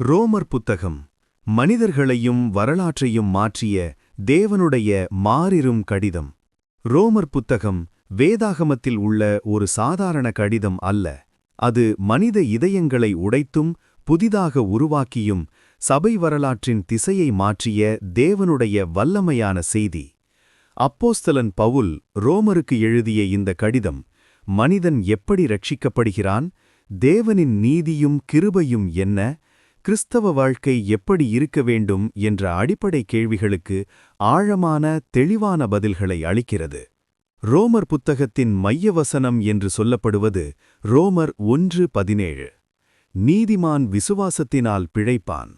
ரோமர் புத்தகம். மனிதர்களையும் வரலாற்றையும் மாற்றிய தேவனுடைய மாறிரும் கடிதம். ரோமர் புத்தகம் வேதாகமத்தில் உள்ள ஒரு சாதாரண கடிதம் அல்ல. அது மனித இதயங்களை உடைத்தும் புதிதாக உருவாக்கியும் சபை வரலாற்றின் திசையை மாற்றிய தேவனுடைய வல்லமையான செய்தி. அப்போஸ்தலன் பவுல் ரோமருக்கு எழுதிய இந்த கடிதம் மனிதன் எப்படி ரட்சிக்கப்படுகிறான் தேவனின் நீதியும் கிருபையும் என்ன கிறிஸ்தவ வாழ்க்கை எப்படி இருக்க வேண்டும் என்ற அடிப்படை கேள்விகளுக்கு ஆழமான தெளிவான பதில்களை அளிக்கிறது. ரோமர் புத்தகத்தின் மைய வசனம் என்று சொல்லப்படுவது ரோமர் ஒன்று பதினேழு. நீதிமான் விசுவாசத்தினால் பிழைப்பான்.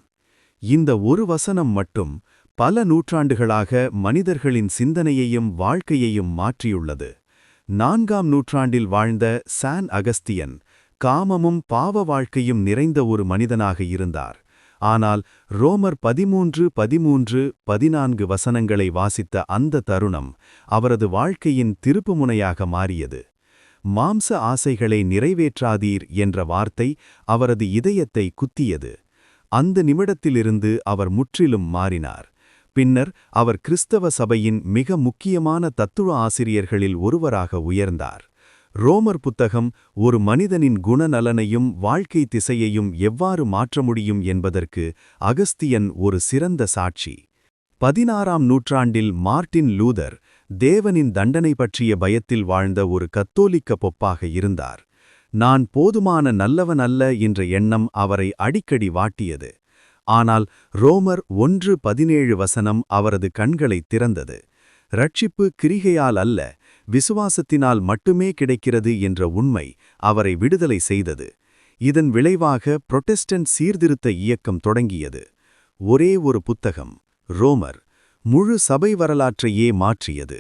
இந்த ஒரு வசனம் மட்டும் பல நூற்றாண்டுகளாக மனிதர்களின் சிந்தனையையும் வாழ்க்கையையும் மாற்றியுள்ளது. நான்காம் நூற்றாண்டில் வாழ்ந்த சான் அகஸ்தியன் காமமும் பாவ வாழ்க்கையும் நிறைந்த ஒரு மனிதனாக இருந்தார். ஆனால் ரோமர் பதிமூன்று பதிமூன்று பதினான்கு வசனங்களை வாசித்த அந்த தருணம் அவரது வாழ்க்கையின் திருப்புமுனையாக மாறியது. மாம்ச ஆசைகளை நிறைவேற்றாதீர் என்ற வார்த்தை அவரது இதயத்தை குத்தியது. அந்த நிமிடத்திலிருந்து அவர் முற்றிலும் மாறினார். பின்னர் அவர் கிறிஸ்தவ சபையின் மிக முக்கியமான தத்துவ ஆசிரியர்களில் ஒருவராக உயர்ந்தார். ரோமர் புத்தகம் ஒரு மனிதனின் குணநலனையும் வாழ்க்கை திசையையும் எவ்வாறு மாற்ற முடியும் என்பதற்கு அகஸ்தியன் ஒரு சிறந்த சாட்சி. பதினாறாம் நூற்றாண்டில் மார்ட்டின் லூதர் தேவனின் தண்டனை பற்றிய பயத்தில் வாழ்ந்த ஒரு கத்தோலிக்க பொப்பாக இருந்தார். நான் போதுமான நல்லவன் அல்ல என்ற எண்ணம் அவரை அடிக்கடி வாட்டியது. ஆனால் ரோமர் ஒன்று பதினேழு வசனம் அவரது கண்களை திறந்தது. ரட்சிப்பு கிரிகையால் அல்ல விசுவாசத்தினால் மட்டுமே கிடைக்கிறது என்ற உண்மை அவரை விடுதலை செய்தது. இதன் விளைவாக புரொட்டெஸ்டன்ட் சீர்திருத்த இயக்கம் தொடங்கியது. ஒரே ஒரு புத்தகம் ரோமர் முழு சபை வரலாற்றையே மாற்றியது.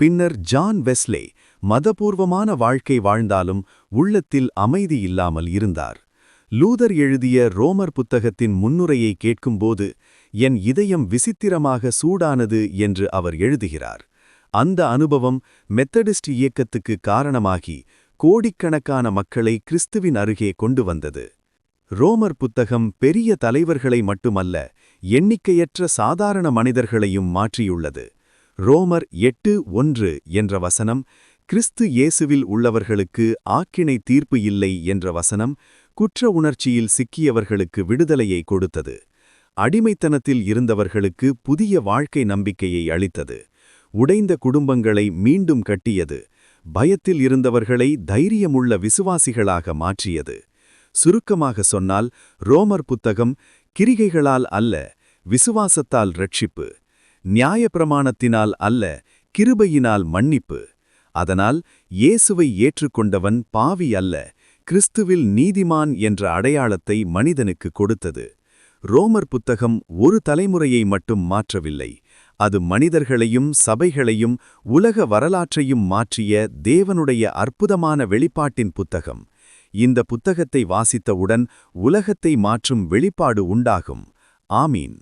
பின்னர் ஜான் வெஸ்லே மதபூர்வமான வாழ்க்கை வாழ்ந்தாலும் உள்ளத்தில் அமைதி இல்லாமல் இருந்தார். லூதர் எழுதிய ரோமர் புத்தகத்தின் முன்னுரையை கேட்கும்போது என் இதயம் விசித்திரமாக சூடானது என்று அவர் எழுதுகிறார். அந்த அனுபவம் மெத்தடிஸ்ட் இயக்கத்துக்கு காரணமாகி கோடிக்கணக்கான மக்களை கிறிஸ்துவின் அருகே கொண்டு வந்தது. ரோமர் புத்தகம் பெரிய தலைவர்களை மட்டுமல்ல எண்ணிக்கையற்ற சாதாரண மனிதர்களையும் மாற்றியுள்ளது. ரோமர் எட்டு ஒன்று என்ற வசனம் கிறிஸ்து இயேசுவில் உள்ளவர்களுக்கு ஆக்கினை தீர்ப்பு இல்லை என்ற வசனம் குற்ற உணர்ச்சியில் சிக்கியவர்களுக்கு விடுதலையை கொடுத்தது. அடிமைத்தனத்தில் இருந்தவர்களுக்கு புதிய வாழ்க்கை நம்பிக்கையை அளித்தது. உடைந்த குடும்பங்களை மீண்டும் கட்டியது. பயத்தில் இருந்தவர்களை தைரியமுள்ள விசுவாசிகளாக மாற்றியது. சுருக்கமாக சொன்னால் ரோமர் புத்தகம் கிரிகைகளால் அல்ல விசுவாசத்தால் ரட்சிப்பு நியாயப்பிரமாணத்தினால் அல்ல கிருபையினால் மன்னிப்பு. அதனால் இயேசுவை ஏற்றுக்கொண்டவன் பாவி அல்ல கிறிஸ்துவில் நீதிமான் என்ற அடையாளத்தை மனிதனுக்கு கொடுத்தது. ரோமர் புத்தகம் ஒரு தலைமுறையை மட்டும் மாற்றவில்லை அது மனிதர்களையும் சபைகளையும் உலக வரலாற்றையும் மாற்றிய தேவனுடைய அற்புதமான வெளிப்பாட்டின் புத்தகம். இந்த புத்தகத்தை வாசித்தவுடன் உலகத்தை மாற்றும் வெளிப்பாடு உண்டாகும். ஆமீன்.